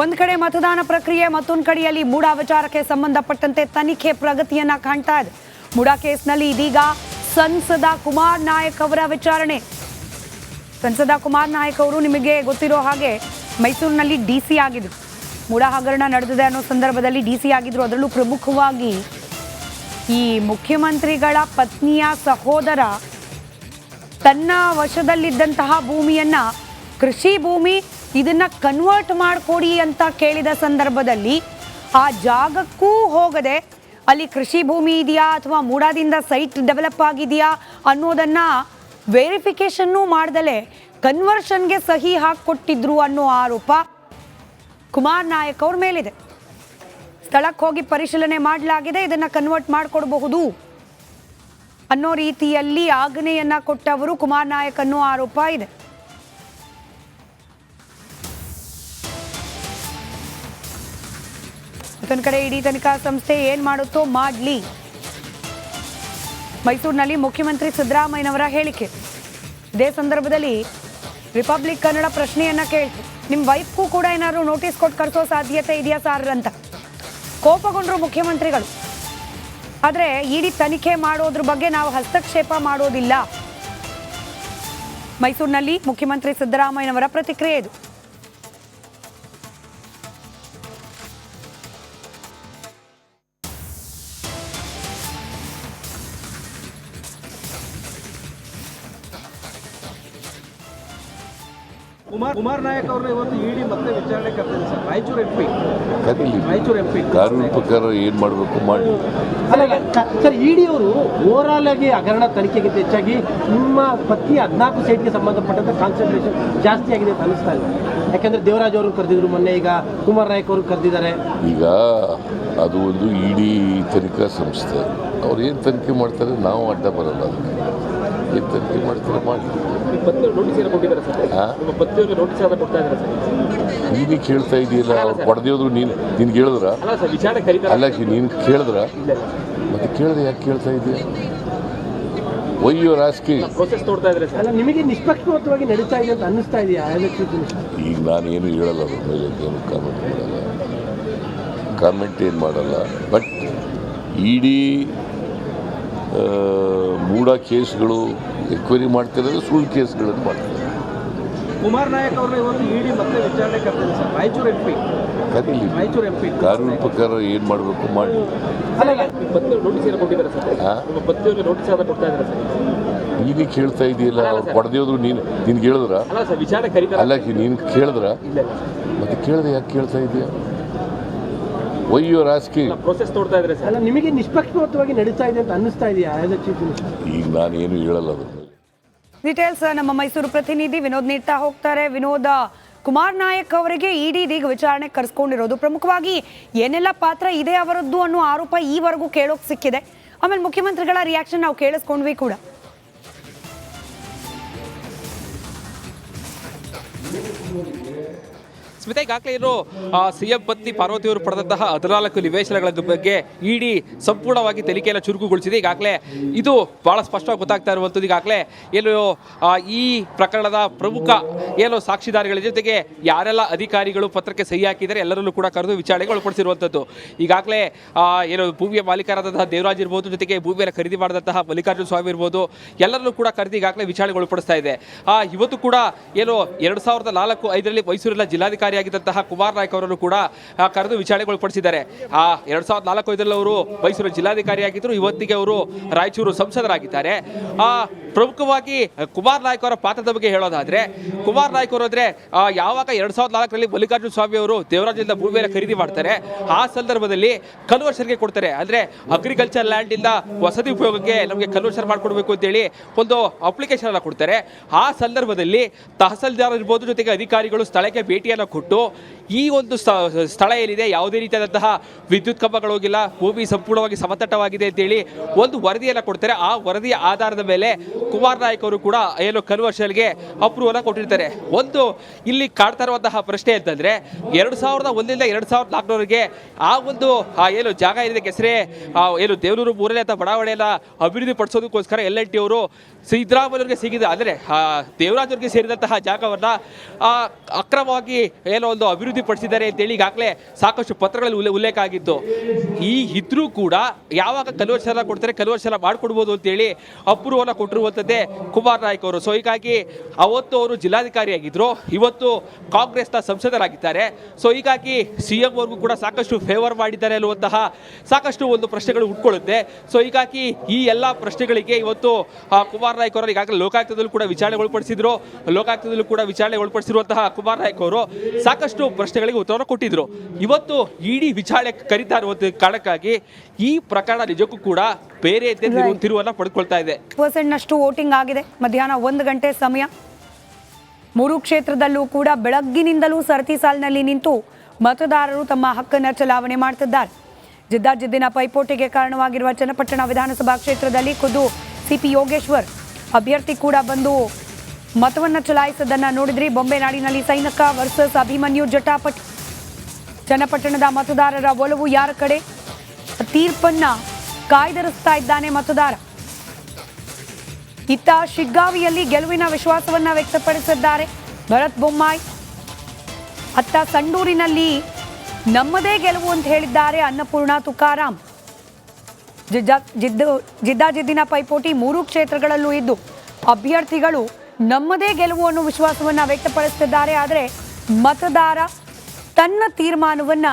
ಒಂದ್ ಕಡೆ ಮತದಾನ ಪ್ರಕ್ರಿಯೆ, ಮತ್ತೊಂದು ಕಡೆಯಲ್ಲಿ ಮೂಡಾ ವಿಚಾರಕ್ಕೆ ಸಂಬಂಧಪಟ್ಟಂತೆ ತನಿಖೆ ಪ್ರಗತಿಯನ್ನ ಕಾಣ್ತಾ ಇದೆ. ಮೂಡಾ ಕೇಸ್ನಲ್ಲಿ ಇದೀಗ ಸಂಸದ ಕುಮಾರ್ ನಾಯಕ್ ಅವರ ವಿಚಾರಣೆ. ಸಂಸದ ಕುಮಾರ್ ನಾಯಕ್ ಅವರು ನಿಮಗೆ ಗೊತ್ತಿರೋ ಹಾಗೆ ಮೈಸೂರಿನಲ್ಲಿ ಡಿ ಸಿ ಆಗಿದ್ರು. ಮೂಡಾ ಹಗರಣ ನಡೆದಿದೆ ಅನ್ನೋ ಸಂದರ್ಭದಲ್ಲಿ ಡಿ ಸಿ ಆಗಿದ್ರು. ಅದರಲ್ಲೂ ಪ್ರಮುಖವಾಗಿ ಈ ಮುಖ್ಯಮಂತ್ರಿಗಳ ಪತ್ನಿಯ ಸಹೋದರ ತನ್ನ ವಶದಲ್ಲಿದ್ದಂತಹ ಭೂಮಿಯನ್ನ ಕೃಷಿ ಭೂಮಿ ಇದನ್ನ ಕನ್ವರ್ಟ್ ಮಾಡಿಕೊಡಿ ಅಂತ ಕೇಳಿದ ಸಂದರ್ಭದಲ್ಲಿ ಆ ಜಾಗಕ್ಕೂ ಹೋಗದೆ ಅಲ್ಲಿ ಕೃಷಿ ಭೂಮಿ ಇದೆಯಾ ಅಥವಾ ಮೂಡಾದಿಂದ ಸೈಟ್ ಡೆವಲಪ್ ಆಗಿದೆಯಾ ಅನ್ನೋದನ್ನ ವೆರಿಫಿಕೇಶನ್ನೂ ಮಾಡ್ದಲೇ ಕನ್ವರ್ಷನ್ಗೆ ಸಹಿ ಹಾಕಿಕೊಟ್ಟಿದ್ರು ಅನ್ನೋ ಆರೋಪ ಕುಮಾರ್ ನಾಯಕ್ ಅವ್ರ ಮೇಲಿದೆ. ಸ್ಥಳಕ್ಕೆ ಹೋಗಿ ಪರಿಶೀಲನೆ ಮಾಡಲಾಗಿದೆ, ಇದನ್ನ ಕನ್ವರ್ಟ್ ಮಾಡಿಕೊಡಬಹುದು ಅನ್ನೋ ರೀತಿಯಲ್ಲಿ ಆಜ್ಞೆಯನ್ನ ಕೊಟ್ಟವರು ಕುಮಾರ್ ನಾಯಕ್ ಅನ್ನೋ ಆರೋಪ ಇದೆ. ಮತ್ತೊಂದು ಕಡೆ ಇಡೀ ತನಿಖಾ ಸಂಸ್ಥೆ ಏನ್ ಮಾಡುತ್ತೋ ಮಾಡ್ಲಿ. ಮೈಸೂರಿನಲ್ಲಿ ಮುಖ್ಯಮಂತ್ರಿ ಸಿದ್ದರಾಮಯ್ಯನವರ ಹೇಳಿಕೆ. ಇದೇ ಸಂದರ್ಭದಲ್ಲಿ ರಿಪಬ್ಲಿಕ್ ಕನ್ನಡ ಪ್ರಶ್ನೆಯನ್ನ ಕೇಳ್ತು. ನಿಮ್ಮ ವೈಫ್ಗೂ ಕೂಡ ಏನಾದ್ರು ನೋಟಿಸ್ ಕೊಟ್ಟು ಕರೆಸೋ ಸಾಧ್ಯತೆ ಇದೆಯಾ ಸಾರ್ ಅಂತ. ಕೋಪಗೊಂಡ್ರು ಮುಖ್ಯಮಂತ್ರಿಗಳು. ಆದರೆ ಇಡೀ ತನಿಖೆ ಮಾಡೋದ್ರ ಬಗ್ಗೆ ನಾವು ಹಸ್ತಕ್ಷೇಪ ಮಾಡೋದಿಲ್ಲ. ಮೈಸೂರಿನಲ್ಲಿ ಮುಖ್ಯಮಂತ್ರಿ ಸಿದ್ದರಾಮಯ್ಯನವರ ಪ್ರತಿಕ್ರಿಯೆ ಇದು. ಕುಮಾರ್ ಕುಮಾರ್ ನಾಯಕ್ ಅವ್ರನ್ನ ಇವತ್ತು ಇಡಿ ಮತ್ತೆ ವಿಚಾರಣೆ ಕರ್ತಿದೆ ಸರ್. ರಾಯಚೂರು ಎಂ ಪಿ ಕರೀಲಿ. ರಾಯಚೂರು ಎಂ ಪಿ ಕಾನೂನು ಪ್ರಕಾರ ಏನು ಮಾಡಬೇಕು ಮಾಡಿ. ಸರ್ ಇಡಿ ಅವರು ಓವರಾಲ್ ಆಗಿ ಹಗರಣ ತನಿಖೆಗಿಂತ ಹೆಚ್ಚಾಗಿ ನಿಮ್ಮ ಪತ್ನಿ ಹದಿನಾಲ್ಕು ಸೈಟ್ಗೆ ಸಂಬಂಧಪಟ್ಟಂತ ಕಾನ್ಸಂಟ್ರೇಷನ್ ಜಾಸ್ತಿ ಆಗಿದೆ ಅಂತ ಅನಿಸ್ತಾ ಇದೆ. ಯಾಕಂದ್ರೆ ದೇವರಾಜ್ ಅವರು ಕರೆದಿದ್ರು ಮೊನ್ನೆ ಈಗ ಕುಮಾರ್ ನಾಯಕ್ ಅವರು ಕರೆದಿದ್ದಾರೆ. ಈಗ ಅದು ಒಂದು ಇಡಿ ತನಿಖಾ ಸಂಸ್ಥೆ. ಅವ್ರು ಏನು ತನಿಖೆ ಮಾಡ್ತಾರೆ? ನಾವು ಅಡ್ಡ ಬರಲ್ಲ ಅದಕ್ಕೆ. ಏನು ತನಿಖೆ ಮಾಡ್ತಾರೆ ಮಾಡಿ. ನೀನು ಕೇಳ್ತಾ ಇದೆಯಲ್ಲ ಅವ್ರು ಪಡೆದಿದ್ರು ನೀನು ನಿನ್ಗೆ ಹೇಳಿದ್ರ ಅಲ್ಲ ಸರ್ ವಿಚಾರಣೆ ಕರೀತಾರೆ ಅಲ್ಲ ನೀನು ಕೇಳಿದ್ರ? ಮತ್ತೆ ಕೇಳಿದ್ರೆ ಯಾಕೆ ಕೇಳ್ತಾ ಇದೆಯಾ? ಒಯ್ಯೋ ರಾಜಕೀಯ ಪ್ರೊಸೆಸ್ ನೋಡ್ತಾ ಇದ್ದಾರೆ ಸರ್. ಅಲ್ಲ ನಿಮಗೆ ನಿಷ್ಪಕ್ಷಪಾತವಾಗಿ ನಡೀತಾ ಇದೆ ಅಂತ ಅನ್ನಿಸ್ತಾ ಇದೆಯಾ? ಈಗ ನಾನೇನು ಹೇಳಲ್ಲ ಅದ್ರ ಮೇಲೆ ಏನು ಕಾಮೆಂಟ್ ಮಾಡಲ್ಲ. ಕಾಮೆಂಟ್ ಏನು ಮಾಡಲ್ಲ ಬಟ್ ಇಡೀ ಮೂಡ ಕೇಸ್ಗಳು ಎಕ್ವೈರಿ ಮಾಡ್ತಿರೋದು ಸುಳ್ಳು ಕೇಸ್ಗಳನ್ನು ಮಾಡ್ತಾರೆ ಕುಮಾರ್ ನಾಯಕ್ ಅವ್ರನ್ನ ಇವತ್ತು ಇಡಿ ಮತ್ತೆ ವಿಚಾರಣೆ ಕರ್ತಿದೆ ಸರ್. ರಾಯಚೂರು ಎಂ ಪಿ ಕರೀಲಿ. ರಾಯಚೂರು ಎಂ ಪಿ ಕಾನೂನು ಪ್ರಕಾರ ಏನು ಮಾಡಬೇಕು ಮಾಡಿ. ನೋಟಿಸ್ ಏನೋ ಕೊಟ್ಟಿದ್ದಾರೆ ಸರ್? ಹಾಂ ನಿಮ್ಮ ಪತ್ನಿಯವ್ರಿಗೆ ನೋಟಿಸ್ ಏನೋ ಕೊಡ್ತಾ ಇದ್ದಾರೆ ಸರ್? ನೀನು ಕೇಳ್ತಾ ಇದೆಯಲ್ಲ ಅವ್ರು ಪಡೆದಿದ್ರು ನೀನು ನಿನ್ಗೆ ಹೇಳಿದ್ರ ಅಲ್ಲ ಸರ್ ವಿಚಾರಣೆ ಕರೀತಾರೆ. ಅಲ್ಲ ನೀನು ಕೇಳಿದ್ರ? ಮತ್ತೆ ಕೇಳಿದೆ ಯಾಕೆ ಕೇಳ್ತಾ ಇದೆಯಾ? ಒಯ್ಯೋ ರಾಜಕೀಯ ಪ್ರೊಸೆಸ್ ನೋಡ್ತಾ ಇದ್ದಾರೆ ಸರ್. ಅಲ್ಲ ನಿಮಗೆ ನಿಷ್ಪಕ್ಷಪಾತವಾಗಿ ನಡೀತಾ ಇದೆ ಅಂತ ಅನ್ನಿಸ್ತಾ ಇದೆಯಾ? ಆಸ್ ಚೀಫ್ ಮಿನಿಸ್ಟರ್ ಈಗ ನಾನೇನು ಹೇಳಲ್ಲ ಅದ್ರ ಮೇಲೆ. ಡೀಟೇಲ್ಸ್ ನಮ್ಮ ಮೈಸೂರು ಪ್ರತಿನಿಧಿ ವಿನೋದ್ ನೀಡ್ತಾ ಹೋಗ್ತಾರೆ. ವಿನೋದ ಕುಮಾರ್ ನಾಯಕ್ ಅವರಿಗೆ ಇಡಿ ಇದೀಗ ವಿಚಾರಣೆ ಕರೆಸ್ಕೊಂಡಿರೋದು. ಪ್ರಮುಖವಾಗಿ ಏನೆಲ್ಲ ಪಾತ್ರ ಇದೆ ಅವರದ್ದು ಅನ್ನೋ ಆರೋಪ ಈವರೆಗೂ ಕೇಳೋಕೆ ಸಿಕ್ಕಿದೆ. ಆಮೇಲೆ ಮುಖ್ಯಮಂತ್ರಿಗಳ ರಿಯಾಕ್ಷನ್ ನಾವು ಕೇಳಿಸ್ಕೊಂಡ್ವಿ ಕೂಡ. ಸ್ಮಿತಾ ಈಗಾಗಲೇ ಇರೋ ಸಿ ಎಂ ಪತ್ನಿ ಪಾರ್ವತಿ ಅವರು ಪಡೆದಂತಹ ಹದಿನಾಲ್ಕು ನಿವೇಶನಗಳ ಬಗ್ಗೆ ಇಡಿ ಸಂಪೂರ್ಣವಾಗಿ ತನಿಖೆಯನ್ನು ಚುರುಕುಗೊಳಿಸಿದೆ. ಈಗಾಗಲೇ ಇದು ಬಹಳ ಸ್ಪಷ್ಟವಾಗಿ ಗೊತ್ತಾಗ್ತಾ ಇರುವಂಥದ್ದು. ಈಗಾಗಲೇ ಏನು ಈ ಪ್ರಕರಣದ ಪ್ರಮುಖ ಏನು ಸಾಕ್ಷಿದಾರಗಳ ಜೊತೆಗೆ ಯಾರೆಲ್ಲ ಅಧಿಕಾರಿಗಳು ಪತ್ರಕ್ಕೆ ಸಹಿ ಹಾಕಿದರೆ ಎಲ್ಲರಲ್ಲೂ ಕೂಡ ಕರೆದು ವಿಚಾರಣೆಗೆ ಒಳಪಡಿಸಿರುವಂಥದ್ದು. ಈಗಾಗಲೇ ಏನು ಭೂಮಿಯ ಮಾಲೀಕರಾದಂತಹ ದೇವರಾಜ್ ಇರ್ಬೋದು, ಜೊತೆಗೆ ಭೂಮಿಯನ್ನು ಖರೀದಿ ಮಾಡಿದಂತಹ ಮಲ್ಲಿಕಾರ್ಜುನ ಸ್ವಾಮಿ ಇರ್ಬೋದು ಎಲ್ಲರನ್ನೂ ಕೂಡ ಕರೆದು ಈಗಾಗಲೇ ವಿಚಾರಣೆಗೆ ಒಳಪಡಿಸ್ತಾ ಇದೆ. ಇವತ್ತು ಕೂಡ ಏನು, ಎರಡು ಸಾವಿರದ ನಾಲ್ಕು ಐದರಲ್ಲಿ ಮೈಸೂರಿನ ಜಿಲ್ಲಾಧಿಕಾರಿಯಾಗಿದ್ದಂತಹ ಕುಮಾರ್ ನಾಯ್ಕ ಅವರನ್ನು ಕೂಡ ಕರೆದು ವಿಚಾರಣೆಗೊಳಪಡಿಸಿದ್ದಾರೆ. ಆ, ಎರಡ್ ಸಾವಿರದ ನಾಲ್ಕು ಐದರಲ್ಲಿ ಅವರು ಮೈಸೂರು ಜಿಲ್ಲಾಧಿಕಾರಿಯಾಗಿದ್ದರು. ಇವತ್ತಿಗೆ ಅವರು ರಾಯಚೂರು ಸಂಸದರಾಗಿದ್ದಾರೆ. ಆ, ಪ್ರಮುಖವಾಗಿ ಕುಮಾರ್ ನಾಯ್ಕ ಅವರ ಪಾತ್ರದ ಬಗ್ಗೆ ಹೇಳೋದಾದ್ರೆ, ಕುಮಾರ್ ನಾಯ್ಕ ಅವರು ಅಂದ್ರೆ ಯಾವಾಗ ಎರಡ್ ಸಾವಿರದ ನಾಲ್ಕರಲ್ಲಿ ಮಲ್ಲಿಕಾರ್ಜುನ ಸ್ವಾಮಿ ಅವರು ದೇವರಾಜದಿಂದ ಭೂಮಿಯನ್ನು ಖರೀದಿ ಮಾಡ್ತಾರೆ, ಆ ಸಂದರ್ಭದಲ್ಲಿ ಕನ್ವರ್ಷನ್ಗೆ ಕೊಡ್ತಾರೆ. ಅಂದ್ರೆ ಅಗ್ರಿಕಲ್ಚರ್ ಲ್ಯಾಂಡ್ ಇಂದ ವಸತಿ ಉಪಯೋಗಕ್ಕೆ ನಮಗೆ ಕನ್ವರ್ಷನ್ ಮಾಡ್ಕೊಡ್ಬೇಕು ಅಂತೇಳಿ ಒಂದು ಅಪ್ಲಿಕೇಶನ್ ಅನ್ನ ಕೊಡ್ತಾರೆ. ಆ ಸಂದರ್ಭದಲ್ಲಿ ತಹಸೀಲ್ದಾರ್ ಇರ್ಬೋದು ಜೊತೆಗೆ ಅಧಿಕಾರಿಗಳು ಸ್ಥಳಕ್ಕೆ ಭೇಟಿಯನ್ನು ಈ ಒಂದು ಸ್ಥ- ಸ್ಥಳ ಏನಿದೆ, ಯಾವುದೇ ರೀತಿಯಾದಂತಹ ವಿದ್ಯುತ್ ಕಂಬಗಳೋಗಿಲ್ಲ ಭೂಮಿ ಸಂಪೂರ್ಣವಾಗಿ ಸಮತಟ್ಟವಾಗಿದೆ ಅಂತೇಳಿ ಒಂದು ವರದಿಯನ್ನು ಕೊಡ್ತಾರೆ. ಆ ವರದಿಯ ಆಧಾರದ ಮೇಲೆ ಕುಮಾರ್ ನಾಯಕ್ ಅವರು ಕೂಡ ಏನು ಕನ್ವರ್ಷನ್ಗೆ ಅಪ್ರೂವಲ್ ಕೊಟ್ಟಿರ್ತಾರೆ. ಒಂದು ಇಲ್ಲಿ ಕಾಡ್ತಾ ಇರುವಂತಹ ಪ್ರಶ್ನೆ ಅಂತಂದರೆ, ಎರಡು ಸಾವಿರದ ಒಂದರಿಂದ ಎರಡು ಸಾವಿರದ ನಾಲ್ಕರವರೆಗೆ ಆ ಒಂದು ಏನು ಜಾಗ ಏನಿದೆ, ಕೆಸರೆ ಏನು ದೇವನೂರು ಮೂರನೇ ಅಥವಾ ಬಡಾವಣೆಯನ್ನು ಅಭಿವೃದ್ಧಿ ಪಡಿಸೋದಕ್ಕೋಸ್ಕರ ಎಲ್ ಎನ್ ಟಿ ಅವರು ಸಿದ್ದರಾಮಯ್ಯವ್ರಿಗೆ ಸಿಗಿದ, ಅಂದರೆ ದೇವರಾಜ್ ಅವರಿಗೆ ಸೇರಿದಂತಹ ಜಾಗವನ್ನು ಅಕ್ರಮವಾಗಿ ಏನೋ ಒಂದು ಅಭಿವೃದ್ಧಿ ಪಡಿಸಿದ್ದಾರೆ ಅಂತೇಳಿ ಈಗಾಗಲೇ ಸಾಕಷ್ಟು ಪತ್ರಗಳಲ್ಲಿ ಉಲ್ಲೆ ಉಲ್ಲೇಖ ಆಗಿತ್ತು. ಈ ಇದ್ರೂ ಕೂಡ ಯಾವಾಗ ಕನ್ವರ್ಷನ್ ಕೊಡ್ತಾರೆ ಕನ್ವರ್ಷನ್ ಮಾಡಿಕೊಡ್ಬೋದು ಅಂತೇಳಿ ಅಪ್ರೂವನ ಕೊಟ್ಟಿರುವಂಥದ್ದೇ ಕುಮಾರ್ ನಾಯ್ಕ್ ಅವರು. ಸೊ ಹೀಗಾಗಿ ಅವತ್ತು ಅವರು ಜಿಲ್ಲಾಧಿಕಾರಿಯಾಗಿದ್ದರು ಇವತ್ತು ಕಾಂಗ್ರೆಸ್ನ ಸಂಸದರಾಗಿದ್ದಾರೆ. ಸೊ ಹೀಗಾಗಿ ಸಿ ಎಂ ಅವ್ರಿಗೂ ಕೂಡ ಸಾಕಷ್ಟು ಫೇವರ್ ಮಾಡಿದ್ದಾರೆ ಅನ್ನುವಂತಹ ಸಾಕಷ್ಟು ಒಂದು ಪ್ರಶ್ನೆಗಳು ಉಟ್ಕೊಳ್ಳುತ್ತೆ. ಸೊ ಹೀಗಾಗಿ ಈ ಎಲ್ಲ ಪ್ರಶ್ನೆಗಳಿಗೆ ಇವತ್ತು ಕುಮಾರ್ ನಾಯ್ಕ್ ಅವರು ಈಗಾಗಲೇ ಲೋಕಾಯುಕ್ತದಲ್ಲೂ ಕೂಡ ವಿಚಾರಣೆ ಒಳಪಡಿಸಿದ್ರು ಲೋಕಾಯುಕ್ತದಲ್ಲೂ ಕೂಡ ವಿಚಾರಣೆ ಒಳಪಡಿಸಿರುವಂತಹ ಕುಮಾರ್ ನಾಯ್ಕ್ ಅವರು. ಸಾಕಷ್ಟು ಪ್ರಶ್ನೆಗಳಿಗೆ ಉತ್ತರವನ್ನು ಕೊಟ್ಟಿದ್ರು. ಇವತ್ತು ಇಡೀ ವಿಚಾರಣೆ ಕರೀತಾ ಇರುವಂತ ಕಾರಣಕ್ಕಾಗಿ ಈ ಪ್ರಕರಣ ನಿಜಕ್ಕೂ ಕೂಡ ಬೇರೆ ತಿರು- ತಿರುವನ್ನ ಪಡೆದುಕೊಳ್ತಾ ಇದೆ. ಪರ್ಸೆಂಟ್ನಷ್ಟು ವೋಟಿಂಗ್ ಆಗಿದೆ. ಮಧ್ಯಾಹ್ನ ಒಂದು ಗಂಟೆ ಸಮಯ. ಮೂರು ಕ್ಷೇತ್ರದಲ್ಲೂ ಕೂಡ ಬೆಳಗ್ಗಿನಿಂದಲೂ ಸರತಿ ಸಾಲಿನಲ್ಲಿ ನಿಂತು ಮತದಾರರು ತಮ್ಮ ಹಕ್ಕನ್ನು ಚಲಾವಣೆ ಮಾಡ್ತಿದ್ದಾರೆ. ಜಿದ್ದಾಜಿದ್ದಿನ ಪೈಪೋಟಿಗೆ ಕಾರಣವಾಗಿರುವ ಚನ್ನಪಟ್ಟಣ ವಿಧಾನಸಭಾ ಕ್ಷೇತ್ರದಲ್ಲಿ ಖುದ್ದು ಸಿಪಿ ಯೋಗೇಶ್ವರ್. ಅಭ್ಯರ್ಥಿ ಕೂಡ ಬಂದು ಮತವನ್ನು ಚಲಾಯಿಸದನ್ನ ನೋಡಿದ್ರಿ. ಬೊಂಬೆ ನಾಡಿನಲ್ಲಿ ಸೈನಿಕ ವರ್ಸಸ್ ಅಭಿಮನ್ಯು ಜಟಾಪಟ್ ಚನ್ನಪಟ್ಟಣದ ಮತದಾರರ ಒಲವು ಯಾರ ಕಡೆ? ತೀರ್ಪನ್ನ ಕಾಯ್ದಿರಿಸ್ತಾ ಇದ್ದಾನೆ ಮತದಾರ. ಇತ್ತ ಶಿಗ್ಗಾವಿಯಲ್ಲಿ ಗೆಲುವಿನ ವಿಶ್ವಾಸವನ್ನ ವ್ಯಕ್ತಪಡಿಸಿದ್ದಾರೆ ಭರತ್ ಬೊಮ್ಮಾಯಿ. ಅತ್ತ ಸಂಡೂರಿನಲ್ಲಿ ನಮ್ಮದೇ ಗೆಲುವು ಅಂತ ಹೇಳಿದ್ದಾರೆ ಅನ್ನಪೂರ್ಣ ತುಕಾರಾಂ ಜಿದ್ದು, ಜಿದ್ದಾಜಿದ್ದಿನ ಪೈಪೋಟಿ ಮೂರು ಕ್ಷೇತ್ರಗಳಲ್ಲೂ ಇದ್ದು, ಅಭ್ಯರ್ಥಿಗಳು ನಮ್ಮದೇ ಗೆಲುವು ಅನ್ನೋ ವಿಶ್ವಾಸವನ್ನ ವ್ಯಕ್ತಪಡಿಸುತ್ತಿದ್ದಾರೆ ಆದರೆ ಮತದಾರ ತನ್ನ ತೀರ್ಮಾನವನ್ನ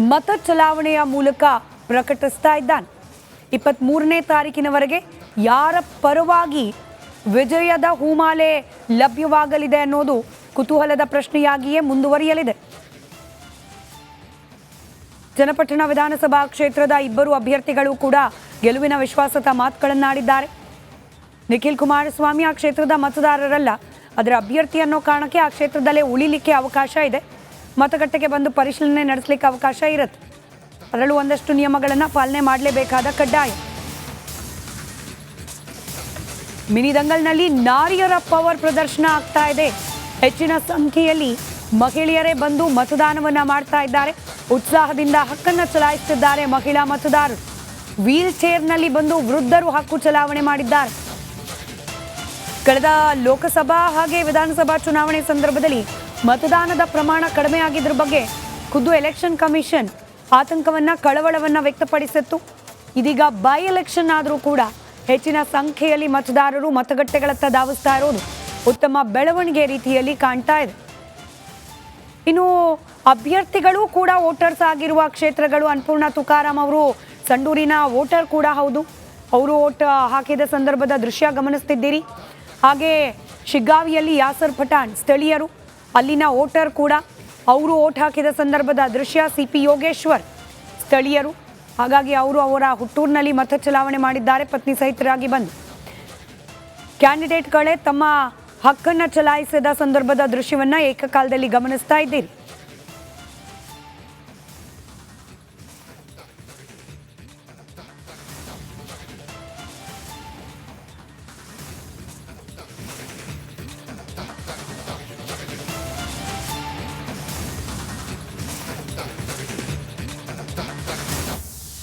ಮತ ಚಲಾವಣೆಯ ಮೂಲಕ ಪ್ರಕಟಿಸ್ತಾ ಇದ್ದಾನೆ. ಇಪ್ಪತ್ತ್ಮೂರನೇ ತಾರೀಕಿನವರೆಗೆ ಯಾರ ಪರವಾಗಿ ವಿಜಯದ ಹೂಮಾಲೆ ಲಭ್ಯವಾಗಲಿದೆ ಅನ್ನೋದು ಕುತೂಹಲದ ಪ್ರಶ್ನೆಯಾಗಿಯೇ ಮುಂದುವರಿಯಲಿದೆ. ಜನಪಟ್ಟಣ ವಿಧಾನಸಭಾ ಕ್ಷೇತ್ರದ ಇಬ್ಬರು ಅಭ್ಯರ್ಥಿಗಳು ಕೂಡ ಗೆಲುವಿನ ವಿಶ್ವಾಸದ ಮಾತುಗಳನ್ನಾಡಿದ್ದಾರೆ. ನಿಖಿಲ್ ಕುಮಾರಸ್ವಾಮಿ ಆ ಕ್ಷೇತ್ರದ ಮತದಾರರಲ್ಲ, ಅದರ ಅಭ್ಯರ್ಥಿ ಅನ್ನೋ ಕಾರಣಕ್ಕೆ ಆ ಕ್ಷೇತ್ರದಲ್ಲೇ ಉಳಿಲಿಕ್ಕೆ ಅವಕಾಶ ಇದೆ. ಮತಗಟ್ಟೆಗೆ ಬಂದು ಪರಿಶೀಲನೆ ನಡೆಸಲಿಕ್ಕೆ ಅವಕಾಶ ಇರುತ್ತೆ. ಅದರಲ್ಲೂ ಒಂದಷ್ಟು ನಿಯಮಗಳನ್ನು ಪಾಲನೆ ಮಾಡಲೇಬೇಕಾದ ಕಡ್ಡಾಯ. ಮಿನಿ ದಂಗಲ್ನಲ್ಲಿ ನಾರಿಯರ ಪವರ್ ಪ್ರದರ್ಶನ ಆಗ್ತಾ ಇದೆ. ಹೆಚ್ಚಿನ ಸಂಖ್ಯೆಯಲ್ಲಿ ಮಹಿಳೆಯರೇ ಬಂದು ಮತದಾನವನ್ನು ಮಾಡ್ತಾ ಇದ್ದಾರೆ. ಉತ್ಸಾಹದಿಂದ ಹಕ್ಕನ್ನು ಚಲಾಯಿಸುತ್ತಿದ್ದಾರೆ ಮಹಿಳಾ ಮತದಾರರು. ವೀಲ್ ಚೇರ್ನಲ್ಲಿ ಬಂದು ವೃದ್ಧರು ಹಕ್ಕು ಚಲಾವಣೆ ಮಾಡಿದ್ದಾರೆ. ಕಳೆದ ಲೋಕಸಭಾ ಹಾಗೆ ವಿಧಾನಸಭಾ ಚುನಾವಣೆ ಸಂದರ್ಭದಲ್ಲಿ ಮತದಾನದ ಪ್ರಮಾಣ ಕಡಿಮೆ ಆಗಿದ್ದರ ಬಗ್ಗೆ ಖುದ್ದು ಎಲೆಕ್ಷನ್ ಕಮಿಷನ್ ಆತಂಕವನ್ನು, ಕಳವಳವನ್ನು ವ್ಯಕ್ತಪಡಿಸಿತ್ತು. ಇದೀಗ ಬೈ ಎಲೆಕ್ಷನ್ ಆದರೂ ಕೂಡ ಹೆಚ್ಚಿನ ಸಂಖ್ಯೆಯಲ್ಲಿ ಮತದಾರರು ಮತಗಟ್ಟೆಗಳತ್ತ ಧಾವಿಸ್ತಾ ಇರೋದು ಉತ್ತಮ ಬೆಳವಣಿಗೆ ರೀತಿಯಲ್ಲಿ ಕಾಣ್ತಾ ಇದೆ. ಇನ್ನು ಅಭ್ಯರ್ಥಿಗಳು ಕೂಡ ವೋಟರ್ಸ್ ಆಗಿರುವ ಕ್ಷೇತ್ರಗಳು, ಅನ್ನಪೂರ್ಣ ತುಕಾರಾಮ್ ಅವರು ಸಂಡೂರಿನ ವೋಟರ್ ಕೂಡ ಹೌದು. ಅವರು ವೋಟ್ ಹಾಕಿದ ಸಂದರ್ಭದ ದೃಶ್ಯ ಗಮನಿಸ್ತಿದ್ದೀರಿ. ಹಾಗೆ ಶಿಗ್ಗಾವಿಯಲ್ಲಿ ಯಾಸರ್ ಪಠಾಣ್ ಸ್ಥಳೀಯರು, ಅಲ್ಲಿನ ವೋಟರ್ ಕೂಡ. ಅವರು ಓಟ್ ಹಾಕಿದ ಸಂದರ್ಭದ ದೃಶ್ಯ ಸಿ ಪಿ ಯೋಗೇಶ್ವರ್ ಸ್ಥಳೀಯರು. ಹಾಗಾಗಿ ಅವರು ಅವರ ಹುಟ್ಟೂರಿನಲ್ಲಿ ಮತ ಚಲಾವಣೆ ಮಾಡಿದ್ದಾರೆ, ಪತ್ನಿ ಸಹಿತರಾಗಿ ಬಂದು. ಕ್ಯಾಂಡಿಡೇಟ್ಗಳೇ ತಮ್ಮ ಹಕ್ಕನ್ನು ಚಲಾಯಿಸಿದ ಸಂದರ್ಭದ ದೃಶ್ಯವನ್ನು ಏಕಕಾಲದಲ್ಲಿ ಗಮನಿಸ್ತಾ ಇದ್ದೀರಿ.